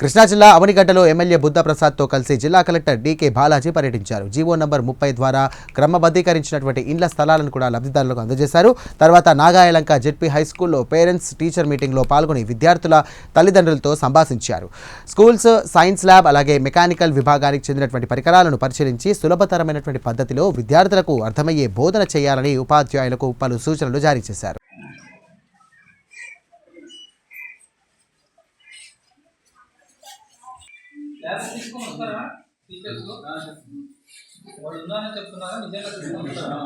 కృష్ణా జిల్లా అవనిగడ్డలో ఎమ్మెల్యే బుద్ధప్రసాద్తో కలిసి జిల్లా కలెక్టర్ డీకే బాలాజీ పర్యటించారు. జీవో నంబర్ ముప్పై ద్వారా క్రమబద్ధీకరించినటువంటి ఇండ్ల స్థలాలను కూడా లబ్ధిదారులకు అందజేశారు. తర్వాత నాగాయలంక జెడ్పీ హై స్కూల్లో పేరెంట్స్ టీచర్ మీటింగ్లో పాల్గొని విద్యార్థుల తల్లిదండ్రులతో సంభాషించారు. స్కూల్స్ సైన్స్ ల్యాబ్ అలాగే మెకానికల్ విభాగానికి చెందినటువంటి పరికరాలను పరిశీలించి సులభతరమైనటువంటి పద్ధతిలో విద్యార్థులకు అర్థమయ్యే బోధన చేయాలని ఉపాధ్యాయులకు పలు సూచనలు జారీ చేశారు. ల్యాబ్స్ తీసుకొని వస్తారా టీచర్స్ వాళ్ళు ఉందని చెప్తున్నారా నిజంగా తీసుకొని వస్తారా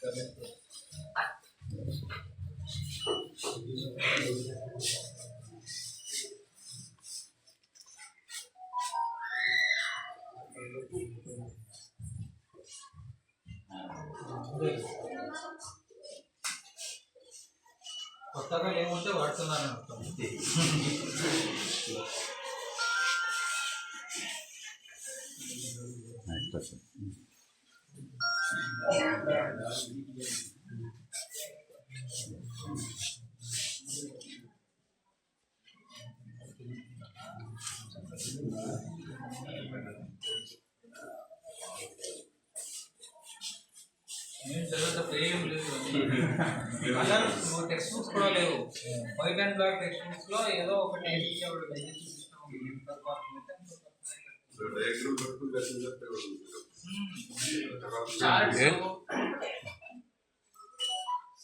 కొత్తగా ఏముంటే వాడుతున్నారని అర్థం నేను చదివేటప్పుడు ఏం లేదు కలర్ టెక్స్ట్ బుక్స్ కూడా లేవు. వైట్ అండ్ బ్లాక్ టెక్స్ట్ బుక్స్లో ఏదో ఒకటి ఇచ్చేవాడు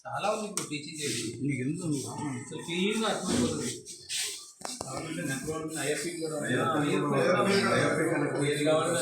చాలా ఉంది ఇప్పుడు టీచింగ్ చేసి అసలు క్లీన్గా అర్థమైపోతుంది. కావాలంటే నెట్వర్క్ ఐఎఫ్పి కూడా ఏది కావాలంటే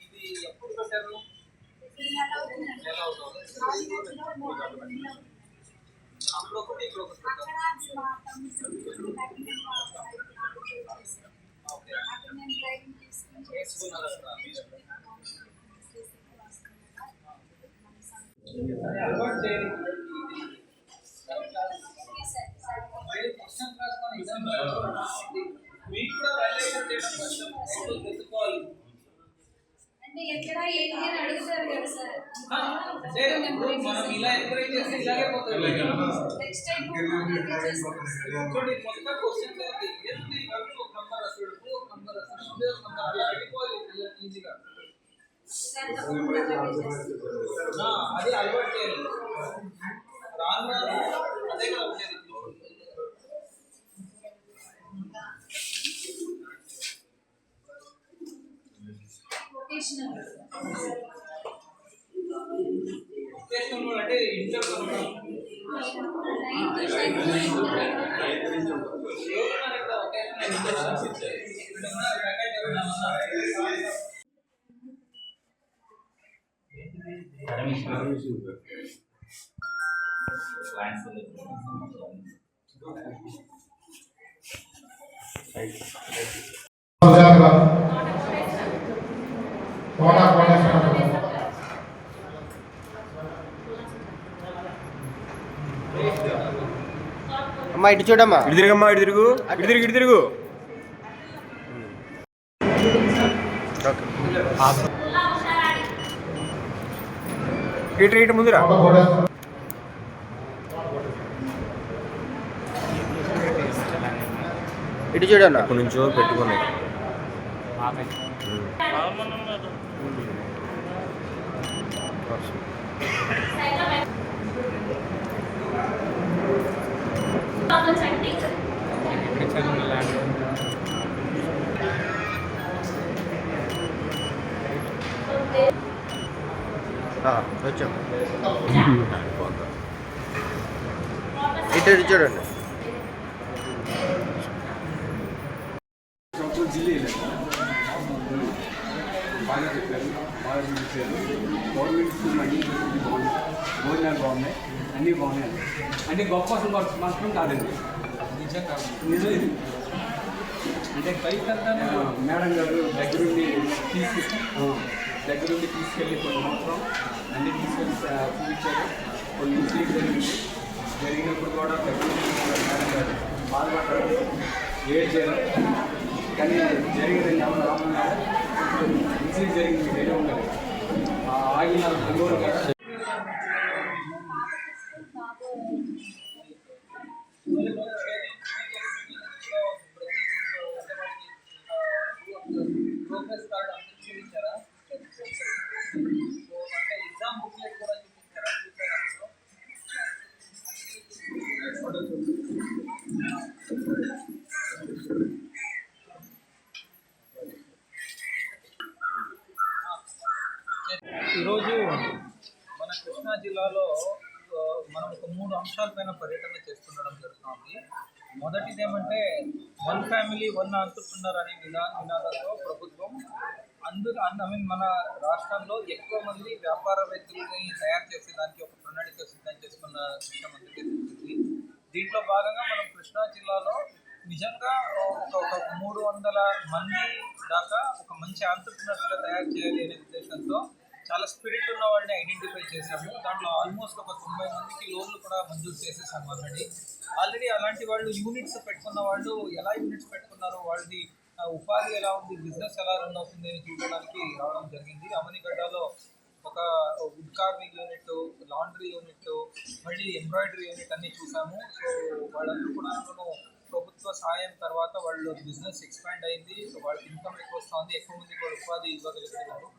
ఇది ఎప్పుడు పెట్టారు నెల అవుతుందండి. నెల అవుతుంది నాలుగు రోజుల్లో మూడు రోజుల్లో అప్పుడు ఒకటి ఇక్కడ ఒకటి మీకు కూడా వాల్యుయేషన్ చేయడం కష్టం ఎప్పుడు తెలుసుకోవాలి అంటే ఎక్కడ ఏంటి అని అడుగుతారు కదా సార్ అంటే ఇప్పుడు మనం ఇలా ఎంకరేజ్ చేస్తే ఇలాగే పోతుంది నెక్స్ట్ టైం చేస్తాను చూడండి మొత్తం క్వశ్చన్స్ ఏంటి ఏంటి వరకు ఒక నంబర్ రాస్తాడు టూ ఒక నంబర్ రాస్తాడు త్రీ ఒక నంబర్ అలా వెళ్ళిపోవాలి పిల్లలకి ఈజీగా సార్ అంటే ఇంటర్ కనుక నైన్త్ టెన్త్ ఎవరున్నారు ఇక్కడ వొకేషనల్ ఇంటర్ ఇక్కడ ఉన్నారు ఫ్యాకల్టీ ఎవరైనా ఉన్నారా? కోట కోటేశ్వర Thank అమ్మా ఇటు చూడమ్మా. ఇటు తిరుగమ్మా ఇటు తిరుగు. ఇటు తిరుగు ఇటు తిరుగు. ఇటు ఇటు ముందురా. ఇటు చూడన్నా ఎప్పటి నుంచో పెట్టుకున్నాయి ఆ, వచ్చాం. ఇటు చూడండి. బాగా చెప్పారు బాగా చూపించారు గవర్నమెంట్ స్కూల్ అన్ని బాగున్నాయి భోజనాలు బాగున్నాయి అన్నీ బాగున్నాయి అంటే గొప్ప మాత్రం కాదండి నిజం అంటే ఆ, మేడం గారు దగ్గరుండి తీసి ఆ, దగ్గరుండి తీసుకెళ్ళి కొన్ని మాత్రం అన్ని తీసుకెళ్ళి చూపించారు. కొన్ని మిస్టేక్ జరిగింది. జరిగినప్పుడు కూడా దగ్గరుండి మేడం గారు బాధపడ్డారు ఏడ్చారు కానీ జరిగిందని ఎవరు రాకుండా మిస్టేక్ జరిగింది తెలియ ఉండాలి. ఆగి నాకు గంగోలు Thank you కార్డ్ అందరికి చూపించారా సో అంటే ఎగ్జామ్ బుక్లెట్ కూడా చూపించారా చూసారా ఈరోజు మన కృష్ణా జిల్లాలో ఆ, మనం ఒక మూడు పర్యటన చేస్తుండడం జరుగుతుంది. మొదటిది ఏమంటే వన్ ఫ్యామిలీ వన్ ఆంటర్ప్రినర్ అనే నినా నినాదంతో ప్రభుత్వం అందరూ ఐ మీన్ మన రాష్ట్రంలో ఎక్కువ మంది వ్యాపారవేత్తలని తయారు చేసేదానికి ఒక ప్రణాళిక సిద్ధం చేసుకున్న విషయం అందుకే తెలిసింది దీంట్లో భాగంగా మనం కృష్ణా జిల్లాలో నిజంగా ఒక ఒక మూడు వందల మంది దాకా ఒక మంచి ఆంటర్ప్రినర్స్గా తయారు చేయాలి అనే ఉద్దేశంతో చాలా స్పిరిట్ ఉన్న వాళ్ళని ఐడెంటిఫై చేశాము దాంట్లో ఆల్మోస్ట్ ఒక తొంభై మందికి లోన్లు కూడా మంజూరు చేసేసాము ఆల్రెడీ ఆల్రెడీ అలాంటి వాళ్ళు యూనిట్స్ పెట్టుకున్న వాళ్ళు ఎలా యూనిట్స్ పెట్టుకున్నారో వాళ్ళది ఉపాధి ఎలా ఉంది బిజినెస్ ఎలా రన్ అవుతుంది అని చూడడానికి రావడం జరిగింది. అమనిగడ్డలో ఒక wood carving unit laundry unit మళ్ళీ ఎంబ్రాయిడరీ యూనిట్ అన్ని చూసాము. సో వాళ్ళందరూ కూడా ప్రభుత్వ సాయం తర్వాత వాళ్ళు బిజినెస్ ఎక్స్పాండ్ అయింది. వాళ్ళకి ఇన్కమ్ ఎక్కువ వస్తుంది. ఎక్కువ మంది కూడా ఉపాధి ఇవ్వగలుగుతున్నారు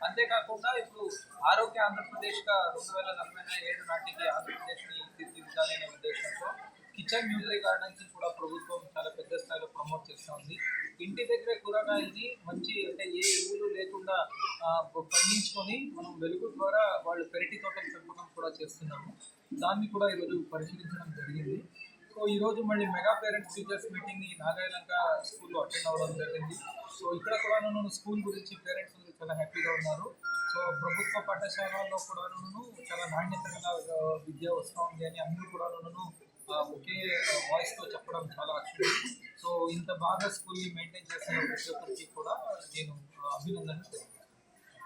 అంతేకాకుండా ఇప్పుడు ఆరోగ్య ఆంధ్రప్రదేశ్గా రెండు వేల నలభై ఏడు నాటికి ఆంధ్రప్రదేశ్ని తీర్చిదిద్దాలి అనే ఉద్దేశంతో కిచెన్ న్యూట్రీ గార్డెన్స్ కూడా ప్రభుత్వం చాలా పెద్ద స్థాయిలో ప్రమోట్ చేస్తూ ఉంది. ఇంటి దగ్గర కూరగాయల్ని మంచి అంటే ఏ ఎరువులు లేకుండా పండించుకొని మనం వెలుగు ద్వారా వాళ్ళు పెరటి తోటలు పెంపకం కూడా చేస్తున్నాము. దాన్ని కూడా ఈరోజు పరిశీలించడం జరిగింది. సో ఈరోజు మళ్ళీ మెగా పేరెంట్స్ టీచర్స్ మీటింగ్ ఈ నాగాయలంక స్కూల్లో అటెండ్ అవ్వడం జరిగింది. సో ఇక్కడ కూడా నేను స్కూల్ గురించి పేరెంట్స్ చాలా హ్యాపీగా ఉన్నారు. సో ప్రభుత్వ పాఠశాలల్లో కూడా చాలా నాణ్యత గల విద్య వస్తూ ఉంది అని అందరూ కూడా ఒకే వాయిస్తో చెప్పడం చాలా అక్షరం సో ఇంత బాగా స్కూల్ని మెయింటైన్ చేసిన ప్రతి ఒక్కరికి కూడా నేను ఆ, అభినందనలు